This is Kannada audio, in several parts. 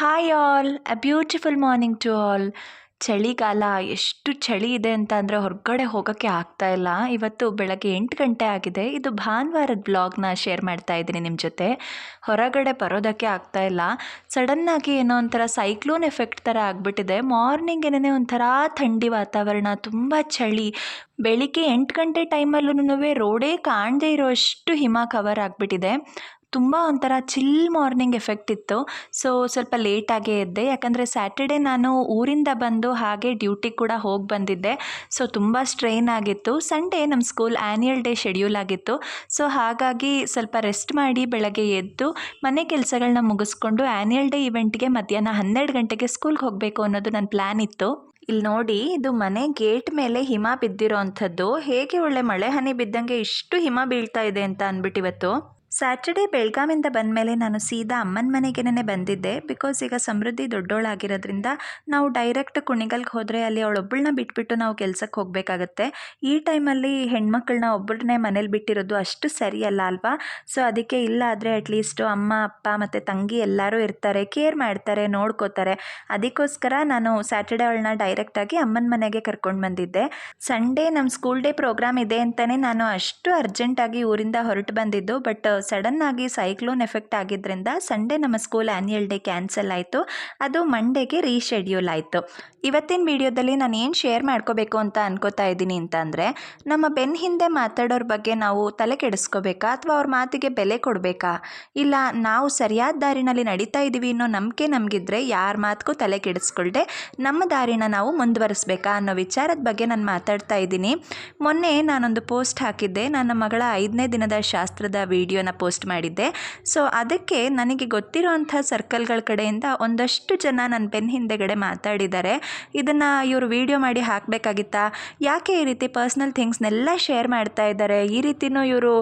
Hi all a beautiful morning to all ಚಳಿಗಾಲ ಎಷ್ಟು ಚಳಿ ಇದೆ ಅಂತ ಅಂದರೆ ಹೊರಗಡೆ ಹೋಗೋಕ್ಕೆ ಆಗ್ತಾ ಇಲ್ಲ. ಇವತ್ತು ಬೆಳಗ್ಗೆ ಎಂಟು ಗಂಟೆ ಆಗಿದೆ. ಇದು ಭಾನುವಾರದ ಬ್ಲಾಗ್ನ ಶೇರ್ ಮಾಡ್ತಾ ಇದ್ದೀನಿ ನಿಮ್ಮ ಜೊತೆ. ಹೊರಗಡೆ ಬರೋದಕ್ಕೆ ಆಗ್ತಾ ಇಲ್ಲ. ಸಡನ್ನಾಗಿ ಏನೋ ಒಂಥರ ಸೈಕ್ಲೋನ್ ಎಫೆಕ್ಟ್ ಥರ ಆಗಿಬಿಟ್ಟಿದೆ. ಮಾರ್ನಿಂಗ್ ಏನೇ ಒಂಥರ ಥಂಡಿ ವಾತಾವರಣ, ತುಂಬ ಚಳಿ. ಬೆಳಿಗ್ಗೆ ಎಂಟು ಗಂಟೆ ಟೈಮಲ್ಲೂ ರೋಡೇ ಕಾಣದೇ ಇರೋಷ್ಟು ಹಿಮ ಕವರ್ ಆಗಿಬಿಟ್ಟಿದೆ. ತುಂಬ ಒಂಥರ ಚಿಲ್ ಮಾರ್ನಿಂಗ್ ಎಫೆಕ್ಟ್ ಇತ್ತು. ಸೊ ಸ್ವಲ್ಪ ಲೇಟಾಗೇ ಎದ್ದೆ. ಯಾಕಂದರೆ ಸ್ಯಾಟರ್ಡೆ ನಾನು ಊರಿಂದ ಬಂದು ಹಾಗೆ ಡ್ಯೂಟಿಗೆ ಕೂಡ ಹೋಗಿ ಬಂದಿದ್ದೆ. ಸೊ ತುಂಬ ಸ್ಟ್ರೈನ್ ಆಗಿತ್ತು. ಸಂಡೇ ನಮ್ಮ ಸ್ಕೂಲ್ ಆ್ಯನ್ಯಲ್ ಡೇ ಶೆಡ್ಯೂಲ್ ಆಗಿತ್ತು. ಸೊ ಹಾಗಾಗಿ ಸ್ವಲ್ಪ ರೆಸ್ಟ್ ಮಾಡಿ ಬೆಳಗ್ಗೆ ಎದ್ದು ಮನೆ ಕೆಲಸಗಳನ್ನ ಮುಗಿಸ್ಕೊಂಡು ಆ್ಯನ್ಯಲ್ ಡೇ ಇವೆಂಟ್ಗೆ ಮಧ್ಯಾಹ್ನ ಹನ್ನೆರಡು ಗಂಟೆಗೆ ಸ್ಕೂಲ್ಗೆ ಹೋಗಬೇಕು ಅನ್ನೋದು ನನ್ನ ಪ್ಲ್ಯಾನ್ ಇತ್ತು. ಇಲ್ಲಿ ನೋಡಿ, ಇದು ಮನೆ ಗೇಟ್ ಮೇಲೆ ಹಿಮ ಬಿದ್ದಿರೋ ಅಂಥದ್ದು ಹೇಗೆ ಒಳ್ಳೆ ಮಳೆ ಹನಿ ಬಿದ್ದಂಗೆ ಇಷ್ಟು ಹಿಮ ಬೀಳ್ತಾ ಇದೆ ಅಂತ ಅಂದ್ಬಿಟ್ಟು ಇವತ್ತು. ಸ್ಯಾಟರ್ಡೇ ಬೆಳಗಾವಿಂದ ಬಂದಮೇಲೆ ನಾನು ಸೀದಾ ಅಮ್ಮನ ಮನೆಗೇನೆ ಬಂದಿದ್ದೆ. ಬಿಕಾಸ್ ಈಗ ಸಮೃದ್ಧಿ ದೊಡ್ಡೋಳಾಗಿರೋದ್ರಿಂದ ನಾವು ಡೈರೆಕ್ಟ್ ಕುಣಿಗಲ್ಗೆ ಹೋದರೆ ಅಲ್ಲಿ ಅವಳೊಬ್ಬಳನ್ನ ಬಿಟ್ಬಿಟ್ಟು ನಾವು ಕೆಲಸಕ್ಕೆ ಹೋಗಬೇಕಾಗತ್ತೆ. ಈ ಟೈಮಲ್ಲಿ ಹೆಣ್ಮಕ್ಳನ್ನ ಒಬ್ಬರನ್ನೇ ಮನೇಲಿ ಬಿಟ್ಟಿರೋದು ಅಷ್ಟು ಸರಿಯಲ್ಲ ಅಲ್ವಾ? ಸೊ ಅದಕ್ಕೆ ಇಲ್ಲ ಆದರೆ ಅಟ್ಲೀಸ್ಟು ಅಮ್ಮ, ಅಪ್ಪ ಮತ್ತು ತಂಗಿ ಎಲ್ಲರೂ ಇರ್ತಾರೆ ಕೇರ್ ಮಾಡ್ತಾರೆ, ನೋಡ್ಕೋತಾರೆ. ಅದಕ್ಕೋಸ್ಕರ ನಾನು ಸ್ಯಾಟರ್ಡೇ ಅವಳನ್ನ ಡೈರೆಕ್ಟಾಗಿ ಅಮ್ಮನ ಮನೆಗೆ ಕರ್ಕೊಂಡು ಬಂದಿದ್ದೆ. ಸಂಡೇ ನಮ್ಮ ಸ್ಕೂಲ್ ಡೇ ಪ್ರೋಗ್ರಾಮ್ ಇದೆ ಅಂತಲೇ ನಾನು ಅಷ್ಟು ಅರ್ಜೆಂಟಾಗಿ ಊರಿಂದ ಹೊರಟು ಬಂದಿದ್ದು ಬಟ್ ಸಡನ್ ಆಗಿ ಸೈಕ್ಲೋನ್ ಎಫೆಕ್ಟ್ ಆಗಿದ್ದರಿಂದ ಸಂಡೇ ನಮ್ಮ ಸ್ಕೂಲ್ ಆ್ಯನ್ಯಲ್ ಡೇ ಕ್ಯಾನ್ಸಲ್ ಆಯಿತು. ಅದು ಮಂಡೇಗೆ ರೀಶೆಡ್ಯೂಲ್ ಆಯಿತು. ಇವತ್ತಿನ ವಿಡಿಯೋದಲ್ಲಿ ನಾನು ಏನು ಶೇರ್ ಮಾಡ್ಕೋಬೇಕು ಅಂತ ಅನ್ಕೋತಾ ಇದ್ದೀನಿ ಅಂತಂದರೆ, ನಮ್ಮ ಬೆನ್ ಹಿಂದೆ ಮಾತಾಡೋರ ಬಗ್ಗೆ ನಾವು ತಲೆ ಕೆಡಿಸ್ಕೋಬೇಕಾ ಅಥವಾ ಅವ್ರ ಮಾತಿಗೆ ಬೆಲೆ ಕೊಡಬೇಕಾ? ಇಲ್ಲ, ನಾವು ಸರಿಯಾದ ದಾರಿನಲ್ಲಿ ನಡೀತಾ ಇದ್ದೀವಿ ಅನ್ನೋ ನಂಬಿಕೆ ನಮಗಿದ್ರೆ ಯಾರ ಮಾತಿಗೂ ತಲೆ ಕೆಡಿಸ್ಕೊಳ್ದೆ ನಮ್ಮ ದಾರಿನ ನಾವು ಮುಂದುವರಿಸ್ಬೇಕಾ ಅನ್ನೋ ವಿಚಾರದ ಬಗ್ಗೆ ನಾನು ಮಾತಾಡ್ತಾ ಇದ್ದೀನಿ. ಮೊನ್ನೆ ನಾನೊಂದು ಪೋಸ್ಟ್ ಹಾಕಿದ್ದೆ. ನನ್ನ ಮಗಳ ಐದನೇ ದಿನದ ಶಾಸ್ತ್ರದ ವಿಡಿಯೋನ ಪೋಸ್ಟ್ ಮಾಡಿದ್ದೆ. ಸೊ ಅದಕ್ಕೆ ನನಗೆ ಗೊತ್ತಿರೋ ಅಂಥ ಸರ್ಕಲ್ಗಳ ಕಡೆಯಿಂದ ಒಂದಷ್ಟು ಜನ ನನ್ನ ಬೆನ್ನ ಹಿಂದೆಗಡೆ ಮಾತಾಡಿದ್ದಾರೆ. ಇದನ್ನು ಇವರು ವಿಡಿಯೋ ಮಾಡಿ ಹಾಕಬೇಕಾಗಿತ್ತಾ? ಯಾಕೆ ಈ ರೀತಿ ಪರ್ಸ್ನಲ್ ಥಿಂಗ್ಸ್ನೆಲ್ಲ ಶೇರ್ ಮಾಡ್ತಾ ಇದ್ದಾರೆ? ಈ ರೀತಿನೂ ಇವರು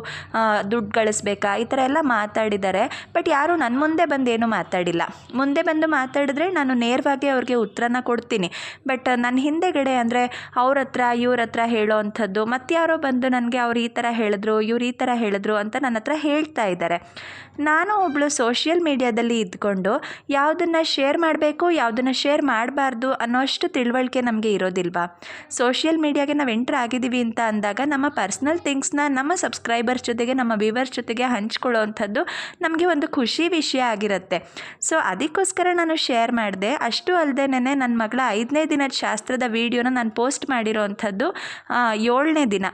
ದುಡ್ಡು ಗಳಿಸ್ಬೇಕಾ? ಈ ಥರ ಎಲ್ಲ ಮಾತಾಡಿದ್ದಾರೆ. ಬಟ್ ಯಾರು ನನ್ನ ಮುಂದೆ ಬಂದು ಏನೂ ಮಾತಾಡಿಲ್ಲ. ಮುಂದೆ ಬಂದು ಮಾತಾಡಿದ್ರೆ ನಾನು ನೇರವಾಗಿ ಅವ್ರಿಗೆ ಉತ್ತರನ ಕೊಡ್ತೀನಿ. ಬಟ್ ನನ್ನ ಹಿಂದೆಗಡೆ ಅಂದರೆ ಅವ್ರ ಹತ್ರ, ಇವ್ರ ಹತ್ರ ಹೇಳೋ ಅಂಥದ್ದು ಮತ್ತಾರೋ ಬಂದು ನನಗೆ ಅವ್ರು ಈ ಥರ ಹೇಳಿದ್ರು, ಇವ್ರು ಈ ಥರ ಹೇಳಿದ್ರು ಅಂತ ನನ್ನ ಹತ್ರ ಹೇಳ್ತಾ ಇದ್ದಾರೆ. ನಾನು ಒಬ್ಬಳು ಸೋಷಿಯಲ್ ಮೀಡಿಯಾದಲ್ಲಿ ಇದ್ಕೊಂಡು ಯಾವುದನ್ನು ಶೇರ್ ಮಾಡಬೇಕು, ಯಾವುದನ್ನು ಶೇರ್ ಮಾಡಬಾರ್ದು ಅನ್ನೋಷ್ಟು ತಿಳುವಳಿಕೆ ನಮಗೆ ಇರೋದಿಲ್ವಾ? ಸೋಷಿಯಲ್ ಮೀಡಿಯಾಗೆ ನಾವು ಎಂಟ್ರ್ ಆಗಿದ್ದೀವಿ ಅಂತ ಅಂದಾಗ ನಮ್ಮ ಪರ್ಸ್ನಲ್ ಥಿಂಗ್ಸ್ನ ನಮ್ಮ ಸಬ್ಸ್ಕ್ರೈಬರ್ಸ್ ಜೊತೆಗೆ, ನಮ್ಮ ವ್ಯೂವರ್ಸ್ ಜೊತೆಗೆ ಹಂಚ್ಕೊಳ್ಳೋ ಅಂಥದ್ದು ನಮಗೆ ಒಂದು ಖುಷಿ ವಿಷಯ ಆಗಿರುತ್ತೆ. ಸೊ ಅದಕ್ಕೋಸ್ಕರ ನಾನು ಶೇರ್ ಮಾಡಿದೆ. ಅಷ್ಟು ಅಲ್ಲದೇನೆ ನನ್ನ ಮಗಳ ಐದನೇ ದಿನದ ಶಾಸ್ತ್ರದ ವೀಡಿಯೋನ ನಾನು ಪೋಸ್ಟ್ ಮಾಡಿರೋ ಅಂಥದ್ದು ಏಳನೇ ದಿನ.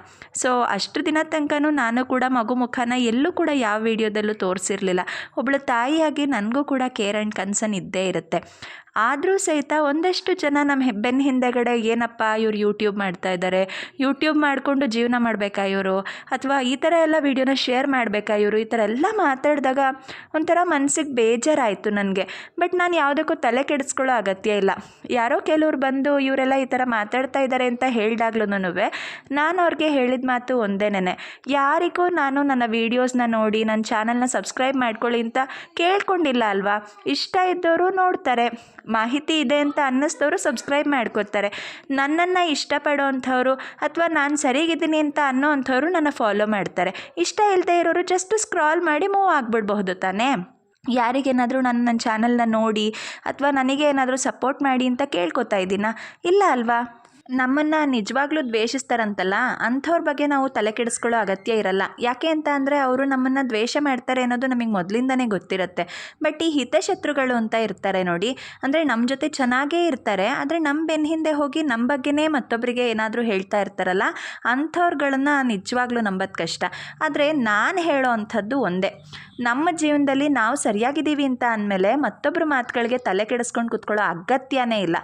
ಸೊ ಅಷ್ಟು ದಿನ ತನಕನೂ ನಾನು ಕೂಡ ಮಗು ಮುಖನ ಎಲ್ಲೂ ಕೂಡ ಯಾವ ವಿಡಿಯೋದಲ್ಲೂ ತೋರಿಸಿರಲಿಲ್ಲ. ಒಬ್ಬಳು ತಾಯಿಯಾಗಿ ನನಗೂ ಕೂಡ ಕೇರ್ ಆ್ಯಂಡ್ ಕನ್ಸರ್ನ್ ಇದ್ದೇ ಇರುತ್ತೆ. ಆದರೂ ಸಹಿತ ಒಂದಷ್ಟು ಜನ ನಮ್ಮ ಬೆನ್ನ ಹಿಂದೆಗಡೆ ಏನಪ್ಪ ಇವ್ರು ಯೂಟ್ಯೂಬ್ ಮಾಡ್ತಾ ಇದ್ದಾರೆ ಯೂಟ್ಯೂಬ್ ಮಾಡಿಕೊಂಡು ಜೀವನ ಮಾಡಬೇಕಾ ಇವರು? ಅಥವಾ ಈ ಥರ ಎಲ್ಲ ವೀಡಿಯೋನ ಶೇರ್ ಮಾಡಬೇಕಾ ಇವರು? ಈ ಥರ ಎಲ್ಲ ಮಾತಾಡಿದಾಗ ಒಂಥರ ಮನಸ್ಸಿಗೆ ಬೇಜಾರಾಯಿತು ನನಗೆ. ಬಟ್ ನಾನು ಯಾವುದಕ್ಕೂ ತಲೆ ಕೆಡಿಸ್ಕೊಳ್ಳೋ ಅಗತ್ಯ ಇಲ್ಲ. ಯಾರೋ ಕೆಲವ್ರು ಬಂದು ಇವರೆಲ್ಲ ಈ ಥರ ಮಾತಾಡ್ತಾ ಇದ್ದಾರೆ ಅಂತ ಹೇಳಿದಾಗ್ಲೂ ನಾನು ಅವ್ರಿಗೆ ಹೇಳಿದ ಮಾತು ಒಂದೇನೇ ಯಾರಿಗೂ ನಾನು ನನ್ನ ವೀಡಿಯೋಸ್ನ ನೋಡಿ ನನ್ನ ಚಾನಲ್ನ ಸಬ್ಸ್ಕ್ರೈಬ್ ಮಾಡ್ಕೊಳ್ಳಿ ಅಂತ ಕೇಳ್ಕೊಂಡಿಲ್ಲ ಅಲ್ವಾ? ಇಷ್ಟ ಇದ್ದವರು ನೋಡ್ತಾರೆ. ಮಾಹಿತಿ ಇದೆ ಅಂತ ಅನ್ನಿಸ್ದವರು ಸಬ್ಸ್ಕ್ರೈಬ್ ಮಾಡ್ಕೋತಾರೆ ನನ್ನನ್ನು ಇಷ್ಟಪಡೋ ಅಂಥವ್ರು ಅಥವಾ ನಾನು ಸರಿಗಿದ್ದೀನಿ ಅಂತ ಅನ್ನೋ ಅಂಥವ್ರು ನನ್ನ ಫಾಲೋ ಮಾಡ್ತಾರೆ. ಇಷ್ಟ ಇಲ್ಲದೆ ಇರೋರು ಜಸ್ಟ್ ಸ್ಕ್ರಾಲ್ ಮಾಡಿ ಮೂವ್ ಆಗಿಬಿಡ್ಬಹುದು ತಾನೇ? ಯಾರಿಗೇನಾದರೂ ನನ್ನ ನನ್ನ ಚಾನಲ್ನ ನೋಡಿ ಅಥವಾ ನನಗೆ ಏನಾದರೂ ಸಪೋರ್ಟ್ ಮಾಡಿ ಅಂತ ಕೇಳ್ಕೊತಾ ಇದ್ದೀನಾ? ಇಲ್ಲ ಅಲ್ವಾ? ನಮ್ಮನ್ನು ನಿಜವಾಗ್ಲೂ ದ್ವೇಷಿಸ್ತಾರಂತಲ್ಲ, ಅಂಥವ್ರ ಬಗ್ಗೆ ನಾವು ತಲೆ ಕೆಡಿಸ್ಕೊಳ್ಳೋ ಅಗತ್ಯ ಇರಲ್ಲ. ಯಾಕೆ ಅಂತ ಅಂದರೆ ಅವರು ನಮ್ಮನ್ನು ದ್ವೇಷ ಮಾಡ್ತಾರೆ ಅನ್ನೋದು ನಮಗೆ ಮೊದಲಿಂದನೇ ಗೊತ್ತಿರುತ್ತೆ. ಬಟ್ ಈ ಹಿತಶತ್ರುಗಳು ಅಂತ ಇರ್ತಾರೆ ನೋಡಿ, ಅಂದರೆ ನಮ್ಮ ಜೊತೆ ಚೆನ್ನಾಗೇ ಇರ್ತಾರೆ, ಆದರೆ ನಮ್ಮ ಬೆನ್ನ ಹಿಂದೆ ಹೋಗಿ ನಮ್ಮ ಬಗ್ಗೆನೇ ಮತ್ತೊಬ್ಬರಿಗೆ ಏನಾದರೂ ಹೇಳ್ತಾ ಇರ್ತಾರಲ್ಲ, ಅಂಥವ್ರುಗಳನ್ನ ನಿಜವಾಗ್ಲೂ ನಂಬೋದು ಕಷ್ಟ. ಆದರೆ ನಾನು ಹೇಳೋ ಅಂಥದ್ದು ಒಂದೇ. ನಮ್ಮ ಜೀವನದಲ್ಲಿ ನಾವು ಸರಿಯಾಗಿದ್ದೀವಿ ಅಂತ ಅಂದಮೇಲೆ ಮತ್ತೊಬ್ಬರ ಮಾತುಗಳಿಗೆ ತಲೆ ಕೆಡಿಸ್ಕೊಂಡು ಕೂತ್ಕೊಳ್ಳೋ ಅಗತ್ಯನೇ ಇಲ್ಲ.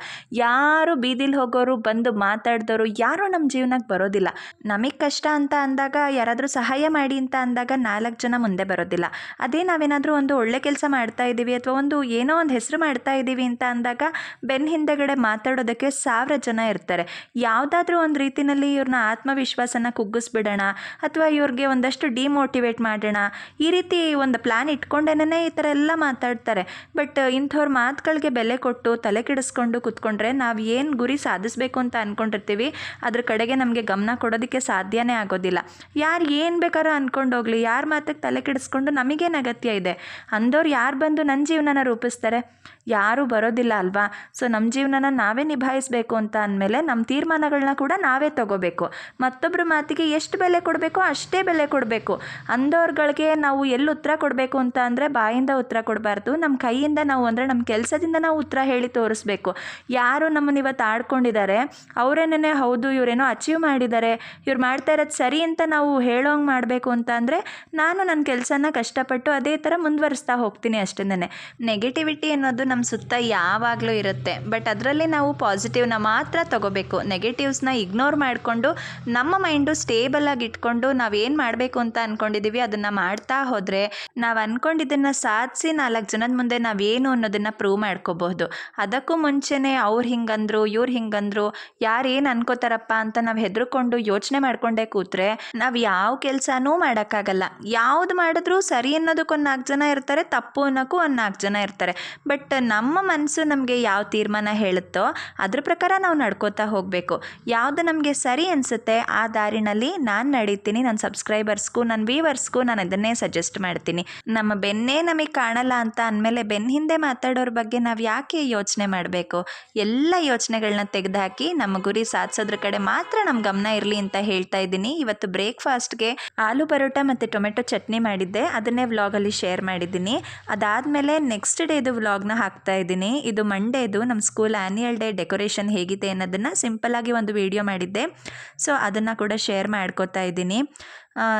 ಯಾರು ಬೀದಿಲಿ ಹೋಗೋರು ಬಂದು ಮಾತಾಡಿದವರು ಯಾರೂ ನಮ್ಮ ಜೀವನಕ್ಕೆ ಬರೋದಿಲ್ಲ. ನಮಗೆ ಕಷ್ಟ ಅಂತ ಅಂದಾಗ ಯಾರಾದರೂ ಸಹಾಯ ಮಾಡಿ ಅಂತ ಅಂದಾಗ ನಾಲ್ಕು ಜನ ಮುಂದೆ ಬರೋದಿಲ್ಲ. ಅದೇ ನಾವೇನಾದರೂ ಒಂದು ಒಳ್ಳೆ ಕೆಲಸ ಮಾಡ್ತಾ ಇದ್ದೀವಿ ಅಥವಾ ಒಂದು ಏನೋ ಒಂದು ಹೆಸರು ಮಾಡ್ತಾ ಇದ್ದೀವಿ ಅಂತ ಅಂದಾಗ ಬೆನ್ನ ಹಿಂದೆಗಡೆ ಮಾತಾಡೋದಕ್ಕೆ ಸಾವಿರ ಜನ ಇರ್ತಾರೆ. ಯಾವುದಾದ್ರೂ ಒಂದು ರೀತಿಯಲ್ಲಿ ಇವ್ರನ್ನ ಆತ್ಮವಿಶ್ವಾಸನ ಕುಗ್ಗಿಸ್ಬಿಡೋಣ ಅಥವಾ ಇವ್ರಿಗೆ ಒಂದಷ್ಟು ಡಿಮೋಟಿವೇಟ್ ಮಾಡೋಣ. ಈ ರೀತಿ ಒಂದು ಪ್ಲ್ಯಾನ್ ಇಟ್ಕೊಂಡೇನೆ ಈ ಥರ ಎಲ್ಲ ಮಾತಾಡ್ತಾರೆ. ಬಟ್ ಇಂಥವ್ರ ಮಾತುಗಳಿಗೆ ಬೆಲೆ ಕೊಟ್ಟು ತಲೆ ಕೆಡಿಸ್ಕೊಂಡು ಕೂತ್ಕೊಂಡ್ರೆ ನಾವು ಏನು ಗುರಿ ಸಾಧಿಸಬೇಕು ಅಂತ ಅಂದ್ಕೊಂಡಿರ್ತೀವಿ ಅದ್ರ ಕಡೆಗೆ ನಮಗೆ ಗಮನ ಕೊಡೋದಕ್ಕೆ ಸಾಧ್ಯನೇ ಆಗೋದಿಲ್ಲ. ಯಾರು ಏನು ಬೇಕಾದ್ರೂ ಅಂದ್ಕೊಂಡು ಹೋಗಲಿ. ಯಾರ ಮಾತಿಗೆ ತಲೆ ಕೆಡಿಸ್ಕೊಂಡು ನಮಗೇನು ಅಗತ್ಯ ಇದೆ. ಅಂದವ್ರು ಯಾರು ಬಂದು ನನ್ನ ಜೀವನನ ರೂಪಿಸ್ತಾರೆ? ಯಾರೂ ಬರೋದಿಲ್ಲ ಅಲ್ವಾ? ಸೊ ನಮ್ಮ ಜೀವನನ ನಾವೇ ನಿಭಾಯಿಸಬೇಕು ಅಂತ ಅಂದಮೇಲೆ ನಮ್ಮ ತೀರ್ಮಾನಗಳನ್ನ ಕೂಡ ನಾವೇ ತಗೋಬೇಕು. ಮತ್ತೊಬ್ಬರ ಮಾತಿಗೆ ಎಷ್ಟು ಬೆಲೆ ಕೊಡಬೇಕೋ ಅಷ್ಟೇ ಬೆಲೆ ಕೊಡಬೇಕು. ಅಂದವ್ರುಗಳಿಗೆ ನಾವು ಎಲ್ಲಿ ಉತ್ತರ ಕೊಡಬೇಕು ಅಂತ ಅಂದರೆ ಬಾಯಿಂದ ಉತ್ತರ ಕೊಡಬಾರ್ದು. ನಮ್ಮ ಕೈಯಿಂದ ನಾವು ಅಂದರೆ ನಮ್ಮ ಕೆಲಸದಿಂದ ನಾವು ಉತ್ತರ ಹೇಳಿ ತೋರಿಸ್ಬೇಕು. ಯಾರು ನಮ್ಮನ್ನು ಇವತ್ತು ಆಡ್ಕೊಂಡಿದ್ದಾರೆ? ಅವರೇನೇ ಹೌದು, ಇವರೇನೋ ಅಚೀವ್ ಮಾಡಿದ್ದಾರೆ ಇವ್ರು ಮಾಡ್ತಾ ಇರೋದು ಸರಿ ಅಂತ ನಾವು ಹೇಳೋಂಗೆ ಮಾಡಬೇಕು ಅಂತ ಅಂದರೆ ನಾನು ನನ್ನ ಕೆಲಸನ ಕಷ್ಟಪಟ್ಟು ಅದೇ ಥರ ಮುಂದುವರಿಸ್ತಾ ಹೋಗ್ತೀನಿ ಅಷ್ಟೇ ನೆಗೆಟಿವಿಟಿ ಅನ್ನೋದು ನಮ್ಮ ಸುತ್ತ ಯಾವಾಗಲೂ ಇರುತ್ತೆ. ಬಟ್ ಅದರಲ್ಲಿ ನಾವು ಪಾಸಿಟಿವ್ನ ಮಾತ್ರ ತಗೋಬೇಕು. ನೆಗೆಟಿವ್ಸ್ನ ಇಗ್ನೋರ್ ಮಾಡಿಕೊಂಡು ನಮ್ಮ ಮೈಂಡು ಸ್ಟೇಬಲ್ ಆಗಿ ಇಟ್ಕೊಂಡು ನಾವೇನು ಮಾಡಬೇಕು ಅಂತ ಅಂದ್ಕೊಂಡಿದ್ದೀವಿ ಅದನ್ನು ಮಾಡ್ತಾ ಹೋದರೆ ನಾವು ಅಂದ್ಕೊಂಡಿದ್ದನ್ನು ಸಾಧಿಸಿ ನಾಲ್ಕು ಜನದ ಮುಂದೆ ನಾವೇನು ಅನ್ನೋದನ್ನು ಪ್ರೂವ್ ಮಾಡ್ಕೋಬಹುದು. ಅದಕ್ಕೂ ಮುಂಚೆನೇ ಅವ್ರು ಹಿಂಗಂದ್ರು, ಇವ್ರು ಹಿಂಗಂದ್ರು ಯಾರು ಏನು ಅನ್ಕೋತಾರಪ್ಪ ಅಂತ ನಾವು ಹೆದರ್ಕೊಂಡು ಯೋಚನೆ ಮಾಡ್ಕೊಂಡೇ ಕೂತ್ರೆ ನಾವು ಯಾವ ಕೆಲಸನೂ ಮಾಡೋಕ್ಕಾಗಲ್ಲ. ಯಾವ್ದು ಮಾಡಿದ್ರೂ ಸರಿ ಅನ್ನೋದಕ್ಕೆ ಒಂದು ನಾಲ್ಕು ಜನ ಇರ್ತಾರೆ, ತಪ್ಪು ಅನ್ನೋಕ್ಕೂ ಒಂದು ನಾಲ್ಕು ಜನ ಇರ್ತಾರೆ. ಬಟ್ ನಮ್ಮ ಮನಸ್ಸು ನಮಗೆ ಯಾವ ತೀರ್ಮಾನ ಹೇಳುತ್ತೋ ಅದ್ರ ಪ್ರಕಾರ ನಾವು ನಡ್ಕೋತಾ ಹೋಗಬೇಕು. ಯಾವುದು ನಮಗೆ ಸರಿ ಅನಿಸುತ್ತೆ ಆ ದಾರಿನಲ್ಲಿ ನಾನು ನಡೀತೀನಿ ನನ್ನ ಸಬ್ಸ್ಕ್ರೈಬರ್ಸ್ಗೂ ನನ್ನ ವ್ಯೂವರ್ಸ್ಗೂ ನಾನು ಅದನ್ನೇ ಸಜೆಸ್ಟ್ ಮಾಡ್ತೀನಿ. ನಮ್ಮ ಬೆನ್ನೇ ನಮಗೆ ಕಾಣಲ್ಲ ಅಂತ ಅಂದಮೇಲೆ ಬೆನ್ನ ಹಿಂದೆ ಮಾತಾಡೋರ ಬಗ್ಗೆ ನಾವು ಯಾಕೆ ಯೋಚನೆ ಮಾಡಬೇಕು? ಎಲ್ಲ ಯೋಚನೆಗಳನ್ನ ತೆಗೆದುಹಾಕಿ ನಮ್ಮ ಗುರಿ ಸಾಧಿಸೋದ್ರ ಕಡೆ ಮಾತ್ರ ನಮ್ಮ ಗಮನ ಇರಲಿ ಅಂತ ಹೇಳ್ತಾ ಇದ್ದೀನಿ. ಇವತ್ತು ಬ್ರೇಕ್ಫಾಸ್ಟ್ಗೆ ಆಲೂ ಪರೋಟ ಮತ್ತು ಟೊಮೆಟೊ ಚಟ್ನಿ ಮಾಡಿದ್ದೆ. ಅದನ್ನೇ ವ್ಲಾಗಲ್ಲಿ ಶೇರ್ ಮಾಡಿದ್ದೀನಿ. ಅದಾದಮೇಲೆ ನೆಕ್ಸ್ಟ್ ಡೇದು ವ್ಲಾಗ್ನ ಹಾಕ್ತಾ ಇದ್ದೀನಿ. ಇದು ಮಂಡೇದು. ನಮ್ಮ ಸ್ಕೂಲ್ ಆ್ಯನ್ಯಲ್ ಡೇ ಡೆಕೋರೇಷನ್ ಹೇಗಿದೆ ಅನ್ನೋದನ್ನು ಸಿಂಪಲ್ಲಾಗಿ ಒಂದು ವಿಡಿಯೋ ಮಾಡಿದ್ದೆ. ಸೊ ಅದನ್ನು ಕೂಡ ಶೇರ್ ಮಾಡ್ಕೋತಾ ಇದ್ದೀನಿ.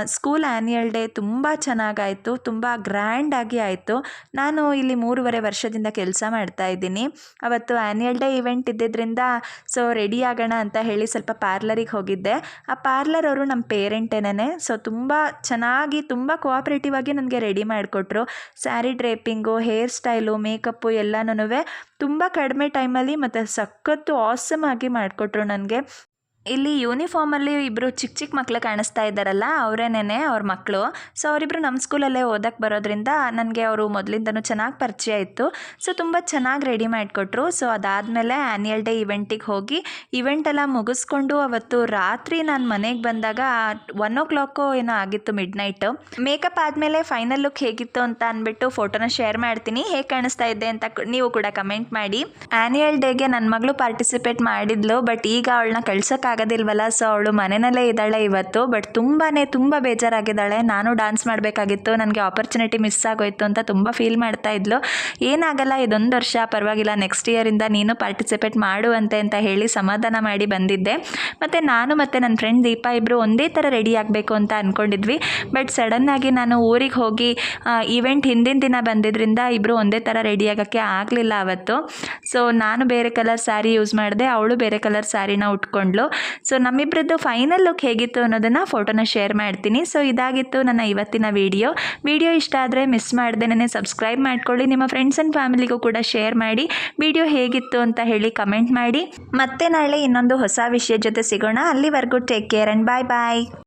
ಸ್ಕೂಲ್ ಆ್ಯನ್ಯಲ್ ಡೇ ತುಂಬ ಚೆನ್ನಾಗಾಯಿತು, ತುಂಬ ಗ್ರ್ಯಾಂಡಾಗಿ ಆಯಿತು. ನಾನು ಇಲ್ಲಿ ಮೂರುವರೆ ವರ್ಷದಿಂದ ಕೆಲಸ ಮಾಡ್ತಾ ಇದ್ದೀನಿ. ಅವತ್ತು ಆ್ಯನ್ಯಲ್ ಡೇ ಇವೆಂಟ್ ಇದ್ದಿದ್ದರಿಂದ ಸೊ ರೆಡಿ ಆಗೋಣ ಅಂತ ಹೇಳಿ ಸ್ವಲ್ಪ ಪಾರ್ಲರಿಗೆ ಹೋಗಿದ್ದೆ. ಆ ಪಾರ್ಲರ್ ಅವರು ನಮ್ಮ ಪೇರೆಂಟೇನೇ ಸೊ ತುಂಬ ಚೆನ್ನಾಗಿ, ತುಂಬ ಕೋಆಪ್ರೇಟಿವ್ ಆಗಿ ನನಗೆ ರೆಡಿ ಮಾಡಿಕೊಟ್ರು. Sari draping hair style makeup ಎಲ್ಲನೂ ತುಂಬ ಕಡಿಮೆ ಟೈಮಲ್ಲಿ ಮತ್ತು ಸಖತ್ತು ಆಸಮ್ ಆಗಿ ಮಾಡಿಕೊಟ್ರು ನನಗೆ. ಇಲ್ಲಿ ಯೂನಿಫಾರ್ಮಲ್ಲಿ ಇಬ್ಬರು ಚಿಕ್ಕ ಚಿಕ್ಕ ಮಕ್ಕಳು ಕಾಣಿಸ್ತಾ ಇದ್ದಾರಲ್ಲ ಅವರೇನೇನೆ ಅವ್ರ ಮಕ್ಕಳು ಸೊ ಅವರಿಬ್ರು ನಮ್ಮ ಸ್ಕೂಲಲ್ಲೇ ಓದಕ್ಕೆ ಬರೋದ್ರಿಂದ ನನಗೆ ಅವರು ಮೊದಲಿಂದನೂ ಚೆನ್ನಾಗಿ ಪರಿಚಯ ಇತ್ತು. ಸೊ ತುಂಬ ಚೆನ್ನಾಗಿ ರೆಡಿ ಮಾಡಿಕೊಟ್ರು. ಸೊ ಅದಾದಮೇಲೆ ಆ್ಯನ್ಯಲ್ ಡೇ ಇವೆಂಟಿಗೆ ಹೋಗಿ ಇವೆಂಟ್ ಎಲ್ಲ ಮುಗಿಸ್ಕೊಂಡು ಅವತ್ತು ರಾತ್ರಿ ನಾನು ಮನೆಗೆ ಬಂದಾಗ ಒನ್ ಓ ಕ್ಲಾಕು ಏನೋ ಆಗಿತ್ತು ಮಿಡ್ ನೈಟು ಮೇಕಪ್ ಆದಮೇಲೆ ಫೈನಲ್ ಲುಕ್ ಹೇಗಿತ್ತು ಅಂತ ಅಂದ್ಬಿಟ್ಟು ಫೋಟೋನ ಶೇರ್ ಮಾಡ್ತೀನಿ. ಹೇಗೆ ಕಾಣಿಸ್ತಾ ಇದ್ದೆ ಅಂತ ನೀವು ಕೂಡ ಕಮೆಂಟ್ ಮಾಡಿ. ಆ್ಯನ್ಯಲ್ ಡೇಗೆ ನನ್ನ ಮಗಳು ಪಾರ್ಟಿಸಿಪೇಟ್ ಮಾಡಿದ್ಲು ಬಟ್ ಈಗ ಅವಳನ್ನ ಕಳ್ಸೋಕ್ಕಾಗೋದಿಲ್ವಲ್ಲ ಸೊ ಅವಳು ಮನೆಯಲ್ಲೇ ಇದ್ದಾಳೆ ಇವತ್ತು ಬಟ್ ತುಂಬಾ ತುಂಬ ಬೇಜಾರಾಗಿದ್ದಾಳೆ. ನಾನು ಡಾನ್ಸ್ ಮಾಡಬೇಕಾಗಿತ್ತು, ನನಗೆ ಆಪರ್ಚುನಿಟಿ ಮಿಸ್ ಆಗೋಯ್ತು ಅಂತ ತುಂಬ ಫೀಲ್ ಮಾಡ್ತಾ ಇದ್ಲು. ಏನಾಗಲ್ಲ, ಇದೊಂದು ವರ್ಷ, ಪರವಾಗಿಲ್ಲ ನೆಕ್ಸ್ಟ್ ಇಯರಿಂದ ನೀನು ಪಾರ್ಟಿಸಿಪೇಟ್ ಮಾಡುವಂತೆ ಅಂತ ಹೇಳಿ ಸಮಾಧಾನ ಮಾಡಿ ಬಂದಿದ್ದೆ. ಮತ್ತು ನಾನು ಮತ್ತು ನನ್ನ ಫ್ರೆಂಡ್ ದೀಪಾ ಇಬ್ಬರು ಒಂದೇ ಥರ ರೆಡಿ ಆಗಬೇಕು ಅಂತ ಅಂದ್ಕೊಂಡಿದ್ವಿ ಬಟ್ ಸಡನ್ನಾಗಿ ನಾನು ಊರಿಗೆ ಹೋಗಿ ಈವೆಂಟ್ ಹಿಂದಿನ ದಿನ ಬಂದಿದ್ದರಿಂದ ಇಬ್ಬರು ಒಂದೇ ಥರ ರೆಡಿ ಆಗೋಕ್ಕೆ ಆಗಲಿಲ್ಲ ಅವತ್ತು. ಸೊ ನಾನು ಬೇರೆ ಕಲರ್ ಸ್ಯಾರಿ ಯೂಸ್ ಮಾಡಿದೆ, ಅವಳು ಬೇರೆ ಕಲರ್ ಸ್ಯಾರಿನ ಉಟ್ಕೊಂಡ್ಲು ಸೊ ನಮ್ಮಿಬ್ಬರದ್ದು ಫೈನಲ್ ಲುಕ್ ಹೇಗಿತ್ತು ಅನ್ನೋದನ್ನು ಫೋಟೋನ ಶೇರ್ ಮಾಡ್ತೀನಿ. ಸೊ ಇದಾಗಿತ್ತು ನನ್ನ ಇವತ್ತಿನ ವಿಡಿಯೋ ವಿಡಿಯೋ ಇಷ್ಟ ಆದರೆ ಮಿಸ್ ಮಾಡ್ದೇನೆ ಸಬ್ಸ್ಕ್ರೈಬ್ ಮಾಡ್ಕೊಳ್ಳಿ. ನಿಮ್ಮ ಫ್ರೆಂಡ್ಸ್ ಆ್ಯಂಡ್ ಫ್ಯಾಮಿಲಿಗೂ ಕೂಡ ಶೇರ್ ಮಾಡಿ. ವಿಡಿಯೋ ಹೇಗಿತ್ತು ಅಂತ ಹೇಳಿ ಕಮೆಂಟ್ ಮಾಡಿ. ಮತ್ತೆ ನಾಳೆ ಇನ್ನೊಂದು ಹೊಸ ವಿಷಯ ಜೊತೆ ಸಿಗೋಣ. ಅಲ್ಲಿವರೆಗೂ take care and bye bye